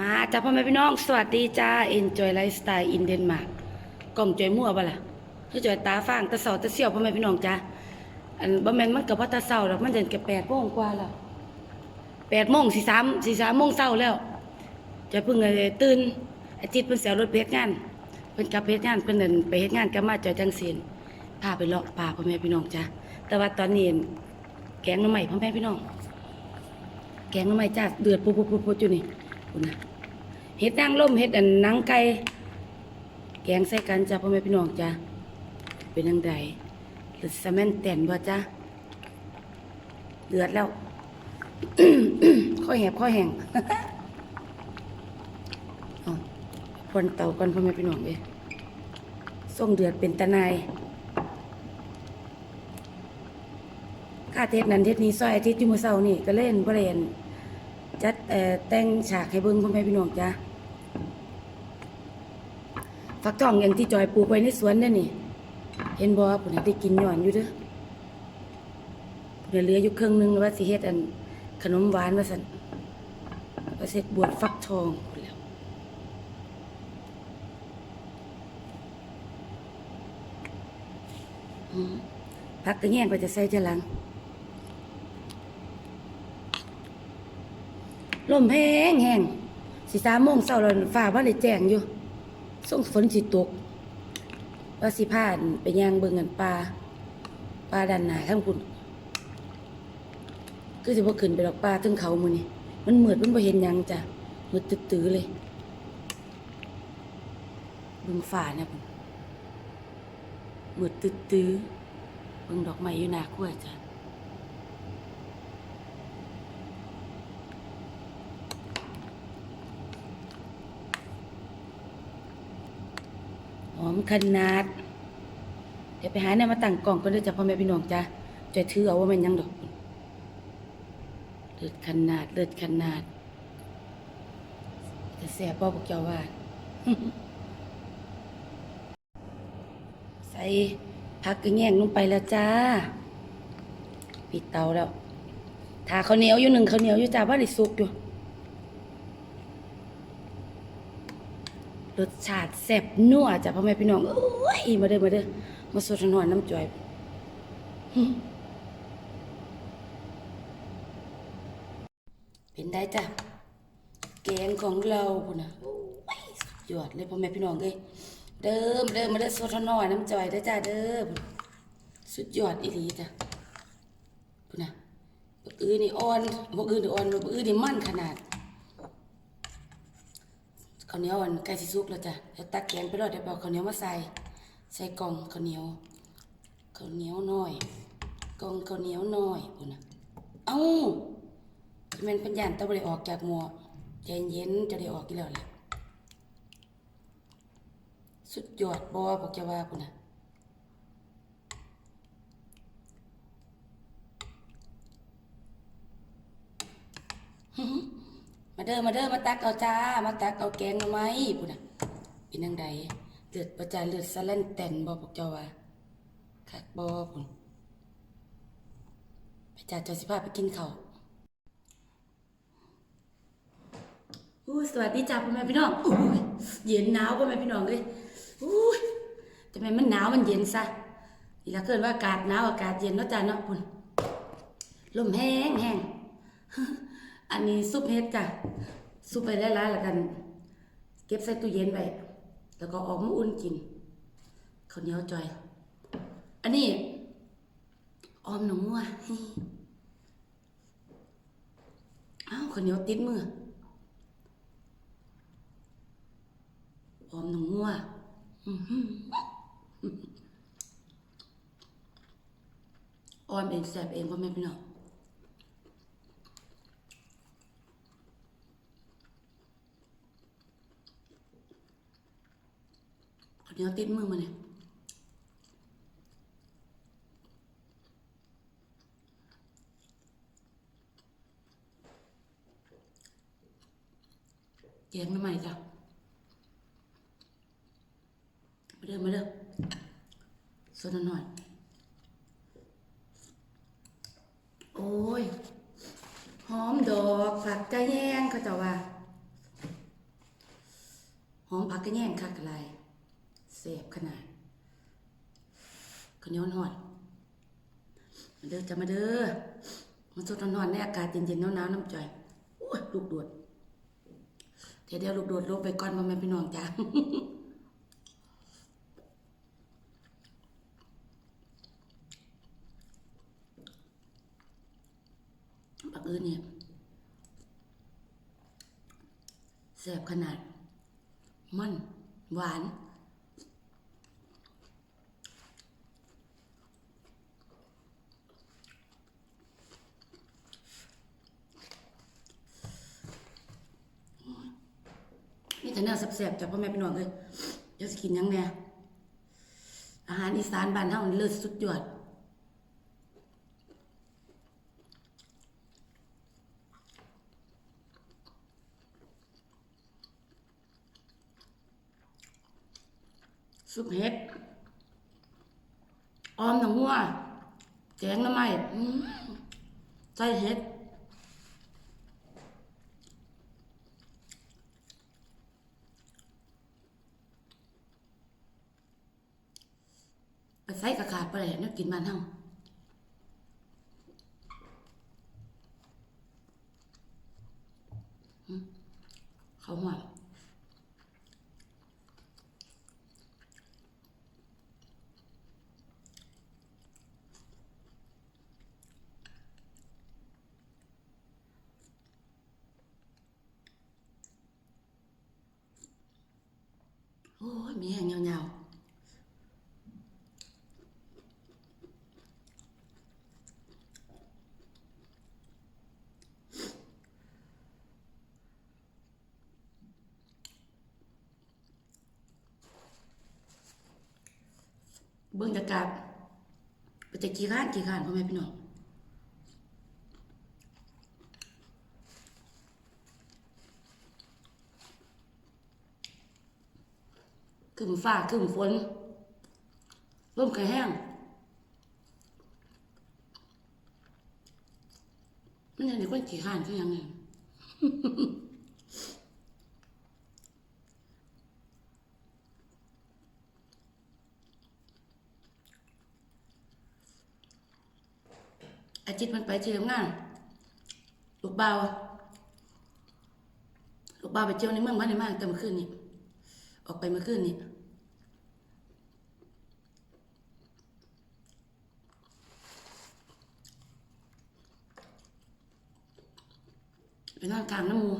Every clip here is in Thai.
มาจ้าพ่อแม่พี่น้อง สวัสดีจ้า Enjoy Lifestyle in Denmark กล่องจอยมั่วบ่ล่ะคือจอยตาฟางตะเสาตะเสี่ยวพ่อแม่พี่น้องจ้าอันบ่แม่นมันกับว่าตะเสาดอกมันเดินกับแปดโมงกว่าแล้วแปดโมงสี่สามสี่สามโมงเช้าแล้วจะเพิ่งเอ่อตื่นอาทิตย์เพิ่นเสียรถเฮ็ดงานเพิ่นกลับเฮ็ดงานเพิ่นเดินไปเฮ็ดงานกลับมาจอยจังเสียนพาไปเลาะป่าพ่อแม่พี่น้องจ้าแต่ว่าตอนนี้แกงน้ำใหม่พ่อแม่พี่น้อง แกงน้ำใหม่จ้าเดือดปูปุ๊บปุ๊บปุ๊บอยู่นี่ คุณนะเห็ดนางล่มเห็ดอันนังไก่แกงใส่กันจ้ะพ่อแม่พี่น้องจ้ะเป็นยังไงหรือสะแมนแต่นบ่จ้ะเดือดแล้วข้อแหบข้อแห้งเอาพนเตาก่อนพ่อแม่พี่น้องเลยส่งเดือดเป็นตะนายข้าเทศนั้นเทศนี้ซอยอาทิตย์ยุมเศร้านี่ก็เล่นบริเวณ จัดเอ่แต่งฉากให้เบิ่งพ่อแม่พี่น้องจ้ะฟักทองอย่างที่จอยปลูกไว้ในสวนนั่นนี่ เห็นบ่พุ่นได้กินหย่อนอยู่เด้อพุ่นเหลืออยู่ครึ่งหนึงว่าสิเฮ็ดอัน ขนมหวานว่าซั่นว่าสิเฮ็ดบวชฟักทองแล้วพักกระแยงไปจะใส่จะหลัง ลมแห้งแห้งสิสามโมงเช้าแล้วฟ้าว่าได้แจ้งอยู่ส่งฝนสิตก ว่าสิพานไปย่างเบิ่งกันปลาปลาดันหนาทั้งคุณคือสิบ่ขึ้นไปดอกปลาถึงเขามือนี้มันเหมือดมันบ่เห็นยังจ้ะมืดตื้อเลยบิ่งฟ้าเนี่ยพุ่นมืดตื้อบิ่งดอกไม้อยู่หน้าครัวจ้ะ หอม ขนาด เดี๋ยวไปหาเนี่ยมาตั้งกล่องก็ได้จ้ะพ่อแม่พี่น้องจ้ะจะถือเอาว่ามันยังดอกเลือดขนาดเลือดขนาดจะแสบบ่อพวกเจ้าว่าใส่ผักกระแยงลงไปแล้วจ้า ปิดเตาแล้วทาข้าวเหนียวอยู่หนึ่งข้าวเหนียวอยู่จ้าว่าได้สุกอยู่ รสชาติแซ่บนัวจ้ะพ่อแม่พี่น้องเอ้ยมาเด้อมาเด้อมาสดหน่อยน้ำจ่อยเป็นได้จ้ะแกงของเราพุ่นนะยดยอดเลยพ่อแม่พี่น้องเอ้ยเดิมเดิมมาเด้อสดหน่อยน้ำจ่อยเด้จ้าเด้อพุ่นสุดยอดอีหลีจ้ะพุ่นนะบกอื้อนี่อ่อนบักอื้อนี่อ่อนบักอื้อนี่มันขนาด ข้าวเหนียวอันไก่สิสุกแล้วจ้ะเดี๋ยวตักแกงไปรอดเดี๋ยวเอาข้าวเหนียวมาใส่ ใส่กล่องข้าวเหนียวข้าวเหนียวน้อยกล่องข้าวเหนียวน้อยพุ่นนะเอ้ามันเป็นยานต้องไปออกจากหม้อใจเย็นจะได้ออกกี่แล้วล่ะสุดยอดบอพวกจะว่าพุ่นนะ มาเด้อมาเด้อมาตักเอาจ้า มาตักเอาแกงมาไหมพุ่นน่ะเป็นจังไดเลือดประจานเลือดสะแล่นแตนบ่พวกเจ้าว่าคักบ่พุ่นไปจ้าเจ้าสิพาไปกินข้าวอู้สวัสดีจ้าพ่อแม่พี่น้องอู้เย็นหนาวพ่อแม่พี่น้องเลยอู้ยทำไมมันหนาวมันเย็นซะนี่ละเกินว่าอากาศหนาวอากาศเย็นเนาะจ้าเนาะพุ่นลมแห้งแห้ง อันนี้ซุปเฮ็ดจ้ะซุปไปได้หลายล้วกัน เก็บใส่ตู้เย็นไว้แล้วก็ออกมาอุ่นกินข้าวเหนียวจอย อันนี้ออมหนูอะอ้าวข้าวเหนียวติดมือหอมหนูงัวอื้อหือออมเองแสบเองพ่อแม่พี่น้องข้าว เหนียวติดมือมาเนี่ยแกงน้ำใหม่จ้ะมาเด้อมมาเด้อสดหน่อย โอ้ย หอมดอกผักกระแยงเขาจะว่า หอมผักกระแยงคักกะลายบขนาดข้าเหนียวหอนมาเด้อจะมาเด้อมันสดร้อนในอากาศเย็นๆหนาวๆน้ำจ่อยโอ้ยลูกโดดเดี๋ยวเดี๋ยวลูกโดดลงไปก่อนมาแม่พี่น้องจ้าปักอื่นเนี่ยแซ่บขนาด มัน หวาน นี่ แต่เนื้อแซ่บๆจากพ่อแม่พี่น้องเลยเดี๋ยวจะกินยังแน่อาหารอีสานบ้านเฮาเลิศสุดยอดซุปเห็ดออมหนังวัวแกงน้ำไม้อื้อใส่เห็ด ไปใส่กระขาดไปเลยเนี่ยกินบ้านเฮาอืมเขาวหวานโอ้ยมีแห้งยาว ๆเบิ่งอากาศไปแต่กี่ข้านกี่ข้านพ่อแม่พี่น้องครึ้มฟ้าครึ้มฝนลมกระแห้งมันยังไงคนกี่ข้านคือยังไง อาทิตย์มันไปที่ทำงานลูกเบาลูกเบาไปเจียวในเมืองบ้านในมากแต่เมื่อคืนนี้ออกไปเมื่อคืนนี้ไปนอนกลางน้ำมู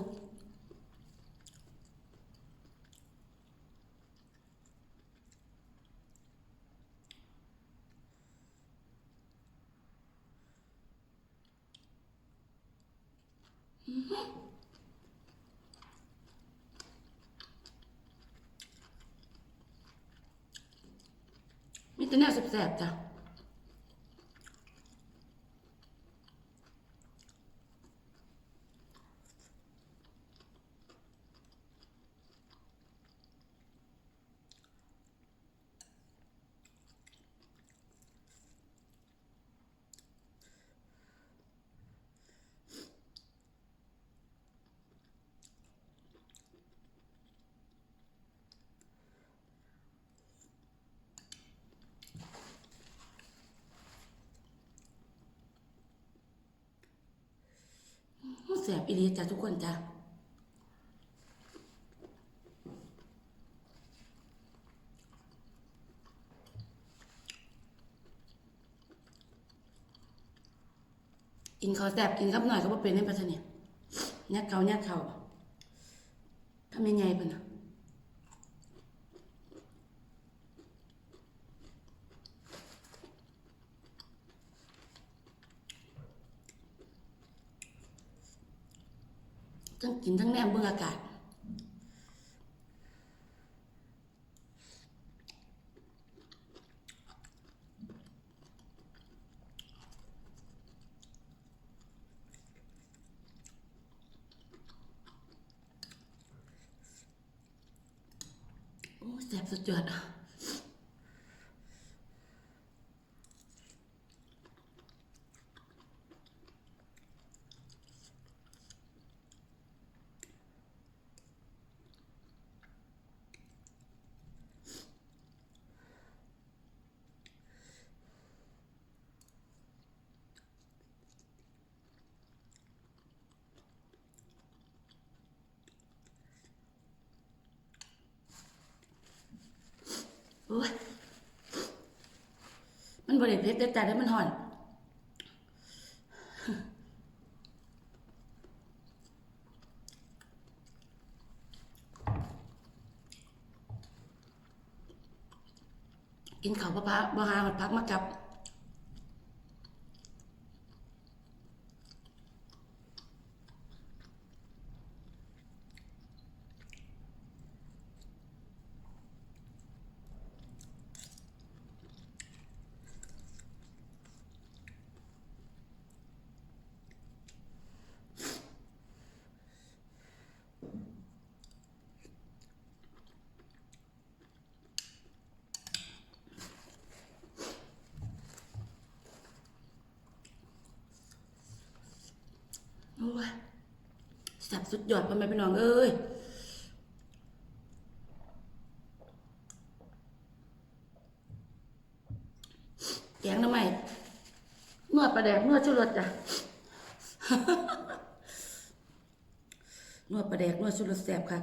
มีแต่ แสบอีเลีจ้ะทุกคนจ้ะกินข้าวแสบกินครับหน่อยก็บ่เป็นในปัจจุบันยัดเขายัดเขาทำยังไงเพิ่นน่ะทั้ง กินทั้งแนมเบิ่งอากาศโอ้แสบสุดยอดอะ มันบริเวณแต่แต่แล้วมันห่อนกินข้าวปลาปลาหาหัดพักมากับ สับสุดยอดพ่อแม่พี่น้องเอ้ยแกงทำไมนวดประแดกนวดชุรสจ้ะนวดประแดกนวดชุรสแสบครับ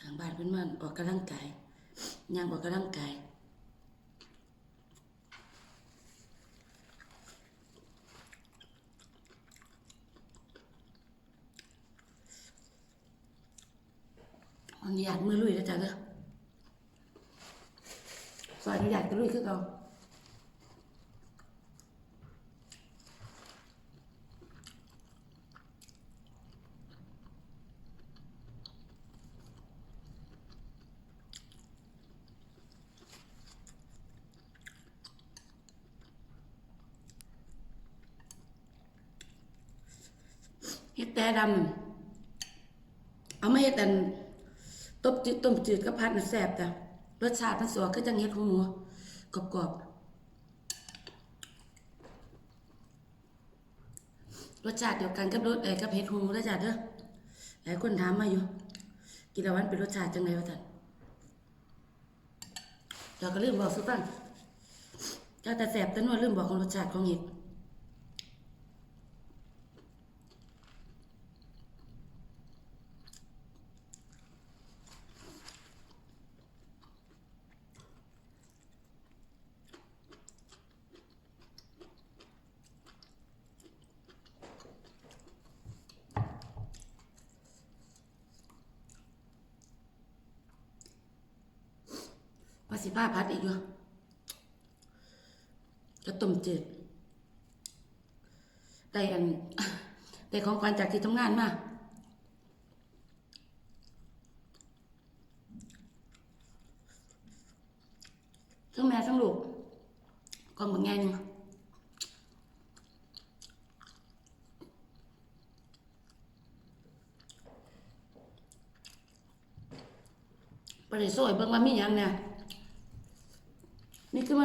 ทางบ้านเพื่อนมันออกกำลังกายย่างออกกำลังกาย อนุญาตมือลุยแล้วจ้ะเด้อขอนอนุญาตก็ลุยคือเราเฮ็ดแต่ดำเอามาเฮ็ดอัน ต้มจืดต้มจืดกับผัดน่ะแซ่บจ้ะรสชาติมันสวยคือจังเฮ็ดของหนูกรอบๆรสชาติเดียวกันกับรสเอ้กับเห็ดหูแล้วจ้ะเด้อหลายคนถามมาอยู่ กินแล้วมันเป็นรสชาติจังไดวะท่านเราก็ลืมบอกสุฟังเจ้าแต่แซ่บแต่นวดลืมบอกของรสชาติของเห็ด ว่า สิผ้าพัดอีกอยู่ก็ต้มจืดได้อันได้ของขวัญจากที่ทำงานมาทั้งแม่ทั้งลูกกองบางไงหนึงไปได้ซอยเบิ่งว่ามีหยังเนี่ย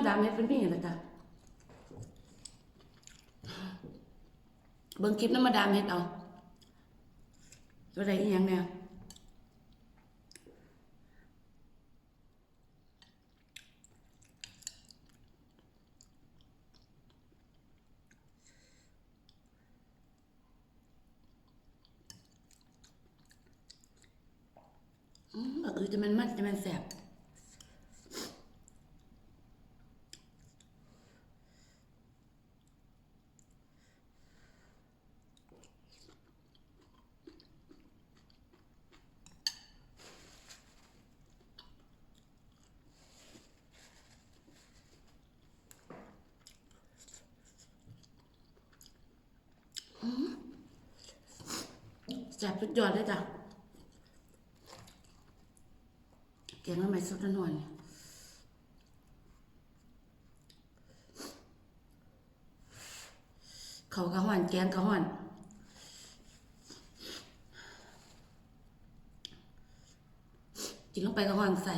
ดามเฮ็ดเป็นพี่เหรอจ๊ะเบิ่งคลิปน้ำมาดามเฮ็ดเอาตัวใดอีหยังเนี่ยอืมเออจะมันมันจะมันแสบ แซ่บ สุดยอดเลยจ้ะแกงน้ำมันสดนวลๆเขากระห่อน แกงกระห่อนกินลงไปกระห่อนใส่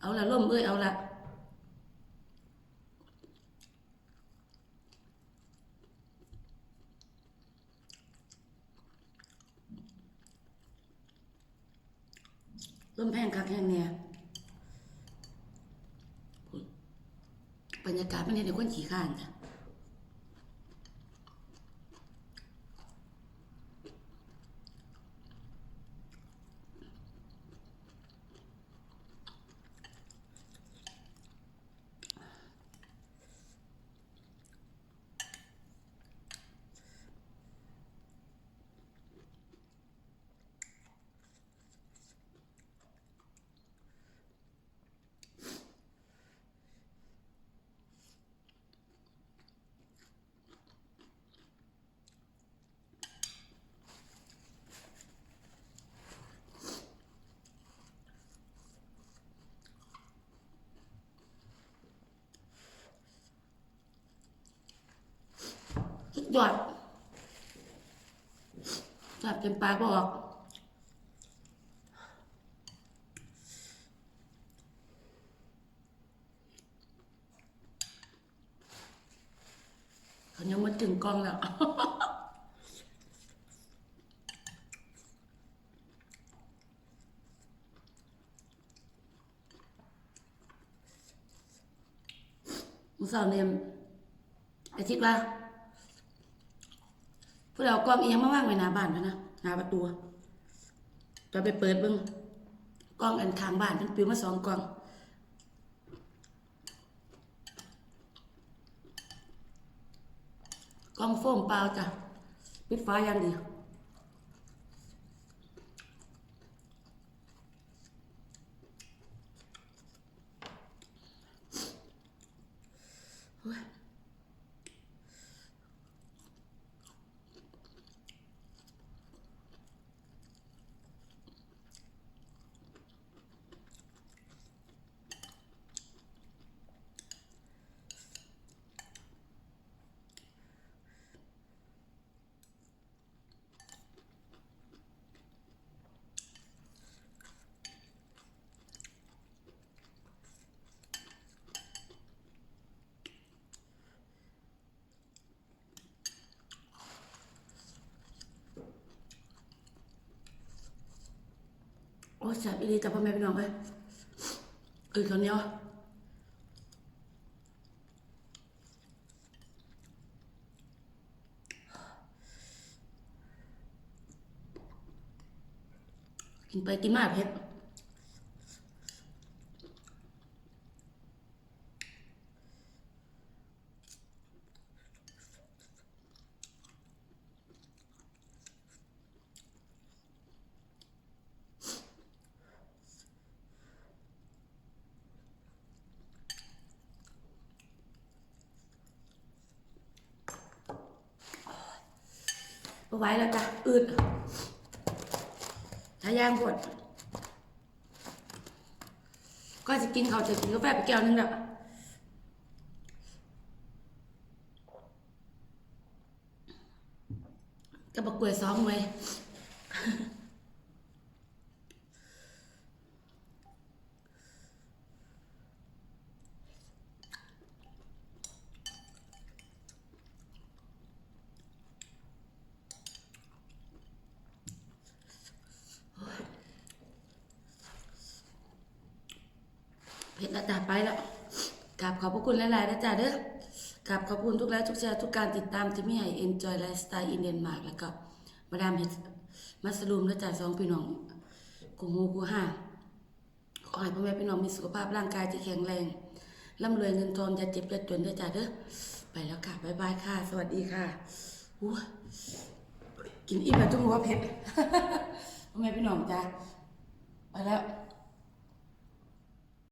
เอาละล่มเอ้ยเอาละ ร่มแพงคักแห้งเนี่ยพูด บรรยากาศมันเห็นในคนขี่ข้านจ้ะ ยอดจับเต็มปากบอกเขายังมาถึงกล้องแล้วมุสาวเนี่ยไอทิดว่า พวกเรากล้องเอียงมาว่างไว้หน้าบ้านพะนะหน้าประตูจะไปเปิดเบิ่งกล้องอันข้างบ้านมันปิวมาสองกล้องกล้องโฟมเปล่าจ้ะปิดฟ้ายังดี ยแสบอีหลีจ้ะพ่อแม่พี่น้องเอ้ยเอ้ยข้าวเหนียวกินไปกินมาเผ็ด บ่ไหว้แล้วจ้ะอืดถ้าย่างปวดก็จะกินเขาจะกินกาแฟไปแก้วนึงแล้วกระบอกกล้วยสอมไว้ ผ็ดแล้วจ้ะไปแล้วกราบขอบพระคุณหลายๆนะจ๊ะเด้อกราบขอบคุณทุกไลค์ทุกแชร์ทุกการติดตามที่มีให้ Enjoy Lifestyle in Denmark แล้วก็มาดามเห็ดมัสลูมนะจ๊ะสองพี่น้องกูฮูกูห้าขอให้พ่อแม่พี่น้องมีสุขภาพร่างกายที่แข็งแรงร่ำรวยเงินทองอย่าเจ็บอย่าจนด้วยจ้าเด้อไปแล้วค่ะบ๊ายบายค่ะ สวัสดีค่ะอู้กินอิ่มแล้วจุ้งหัวเผ็ดพ่อแม่พี่น้องจ้าไปแล้ว